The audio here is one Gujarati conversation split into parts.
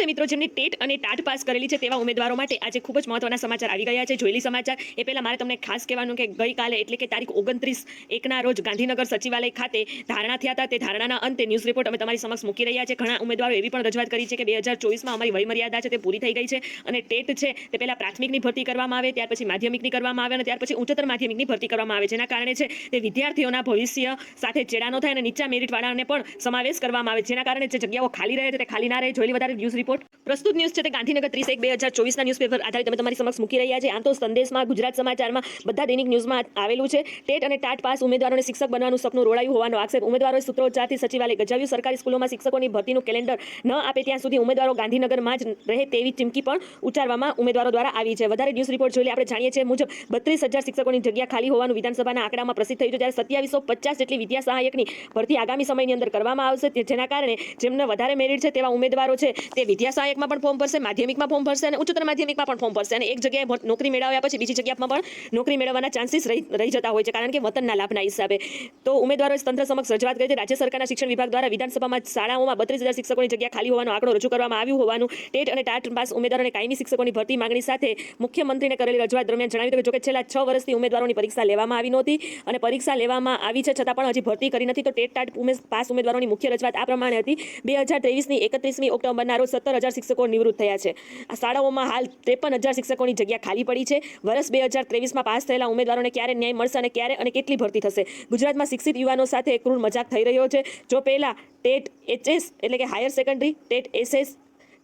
નમસ્તે મિત્રો, જેમની ટેટ અને ટાટ પાસ કરેલી છે તેવા ઉમેદવારો માટે આજે ખૂબ જ મહત્વના સમાચાર આવી ગયા છે. જોયેલી સમાચાર એ પહેલાં મારે તમને ખાસ કહેવાનું કે ગઈકાલે, એટલે કે તારીખ ઓગણત્રીસ એકના રોજ ગાંધીનગર સચિવાલય ખાતે ધારણા થયા હતા. તે ધારણાના અંતે ન્યૂઝ રિપોર્ટ અમે તમારી સમક્ષ મૂકી રહ્યા છે. ઘણા ઉમેદવારો એવી પણ રજૂઆત કરી છે કે બે હજાર ચોવીસમાં અમારી વયમર્યાદા છે તે પૂરી થઈ ગઈ છે અને ટેટ છે તે પહેલાં પ્રાથમિકની ભરતી કરવામાં આવે, ત્યાર પછી માધ્યમિકની કરવામાં આવે અને ત્યાર પછી ઉચ્ચતર માધ્યમિકની ભરતી કરવામાં આવે, જેના કારણે છે તે વિદ્યાર્થીઓના ભવિષ્ય સાથે ચેડાનો થાય અને નીચા મેરિટવાળાને પણ સમાવેશ કરવામાં આવે, જેના કારણે જે જગ્યાઓ ખાલી રહે છે તે ખાલી ના રહે. જોયેલી વધારે ન્યૂઝ રિપોર્ટ પ્રસ્તુત ન્યૂઝ છે તે ગાંધીનગર ત્રીસ એક બે હજાર ચોવીસના ન્યૂઝપેપર આધારે તમે તમારી સમક્ષ મૂકી રહ્યા છે. આમ તો સંદેશમાં, ગુજરાત સમાચારમાં બધા દૈનિક ન્યૂઝમાં આવેલું છે. ટેટ અને ટાટ પાસ ઉમેદવારોને શિક્ષક બનવાનું સપનું રોડાયું હોવાનો આક્ષેપ. ઉમેદવારોએ સૂત્રોચ્ચારથી સચિવાલય ગજાવ્યું. સરકારી સ્કૂલોમાં શિક્ષકોની ભરતીનું કેલેન્ડર ન આપે ત્યાં સુધી ઉમેદવારો ગાંધીનગરમાં જ રહે તેવી ચીમકી પણ ઉચ્ચારવામાં ઉમેદવારો દ્વારા આવી છે. વધારે ન્યૂઝ રિપોર્ટ જોઈએ આપણે જાણીએ છીએ મુજબ બત્રીસ હજાર શિક્ષકોની જગ્યા ખાલી હોવાનું વિધાનસભાના આંકડામાં પ્રસિદ્ધ થયું છે. જ્યારે સત્યાવીસો પચાસ જેટલી વિદ્યા સહાયકની ભરતી આગામી સમયની અંદર કરવામાં આવશે જેના કારણે જેમને વધારે મેરિટ છે તેવા ઉમેદવારો છે તે વિદ્યા સહાયકમાં પણ ફોર્મ ભરશે, માધ્યમિકમાં ફોર્મ ભરશે અને ઉચ્ચતર માધ્યમિકમાં પણ ફોર્મ ભરશે અને એક જગ્યાએ નોકરી મેળવ્યા પછી બીજી જગ્યામાં પણ નોકરી મેળવવાના ચાન્સીસ રહી જતા હોય છે કારણ કે વતનના લાભના હિસાબે. તો ઉમેદવારોએ તંત્ર સમક્ષ રજૂઆત કરી રાજ્ય સરકારના શિક્ષણ વિભાગ દ્વારા વિધાનસભામાં શાળાઓમાં બત્રીસ હજાર શિક્ષકોની જગ્યા ખાલી હોવાનો આંકડો રજૂ કરવામાં આવ્યું હોવાનું ટેટ અને ટાટ પાસ ઉમેદવારોને કાયમી શિક્ષકોની ભરતી માંગણી સાથે મુખ્યમંત્રીને કરેલી રજૂઆત દરમિયાન જણાવ્યું કે જોકે છેલ્લા છ વર્ષથી ઉમેદવારોની પરીક્ષા લેવામાં આવી નહોતી અને પરીક્ષા લેવામાં આવી છે છતાં પણ હજી ભરતી કરી નથી. તો ટેટ ટાટ પાસ ઉમેદવારોની મુખ્ય રજૂઆત આ પ્રમાણે હતી. બે હજાર ત્રેવીસની એકત્રીસમી ઓક્ટોબરના રોજ સત્તર હજાર શિક્ષકો નિવૃત્ત થયા છે. આ શાળાઓમાં હાલ ત્રેપન હજાર શિક્ષકોની જગ્યા ખાલી પડી છે. વર્ષ બે હજાર ત્રેવીસમાં પાસ થયેલા ઉમેદવારોને ક્યારે ન્યાય મળશે અને ક્યારે અને કેટલી ભરતી થશે? ગુજરાતમાં શિક્ષિત યુવાનો સાથે ક્રૂર મજાક થઈ રહ્યો છે. જો પહેલાં ટેટ એચએસ એટલે કે higher secondary, TET SS,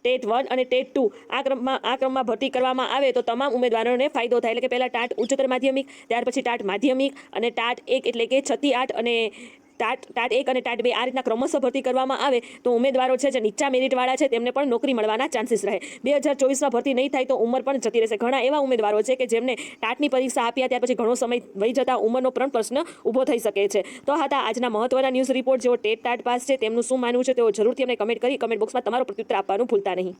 TET one અને ટેટ ટુ આ ક્રમમાં આ ક્રમમાં ભરતી કરવામાં આવે તો તમામ ઉમેદવારોને ફાયદો થાય. એટલે કે પહેલાં ટાટ ઉચ્ચતર માધ્યમિક, ત્યાર પછી ટાટ માધ્યમિક અને ટાટ એક એટલે કે છતી આઠ અને ટાટ ટાટ એક અને ટાટ બે આ રીતના ક્રમશઃ ભરતી કરવામાં આવે તો ઉમેદવારો છે જે નીચા મેરિટવાળા છે તેમને પણ નોકરી મળવાના ચાન્સીસ રહે. બે હજાર ચોવીસમાં ભરતી નહીં થાય તો ઉંમર પણ જતી રહેશે. ઘણા એવા ઉમેદવારો છે કે જેમને ટાટની પરીક્ષા આપ્યા ત્યાર પછી ઘણો સમય વહી જતા ઉંમરનો પણ પ્રશ્ન ઊભો થઈ શકે છે. તો હતા આજના મહત્વના ન્યૂઝ રિપોર્ટ જેઓ ટેટ ટાટ પાસ છે તેમનું શું માનવું છે તેઓ જરૂરથી અમને કમેન્ટ કરી કમેન્ટ બોક્સમાં તમારો પ્રત્યુત્તર આપવાનું ભૂલતા નહીં.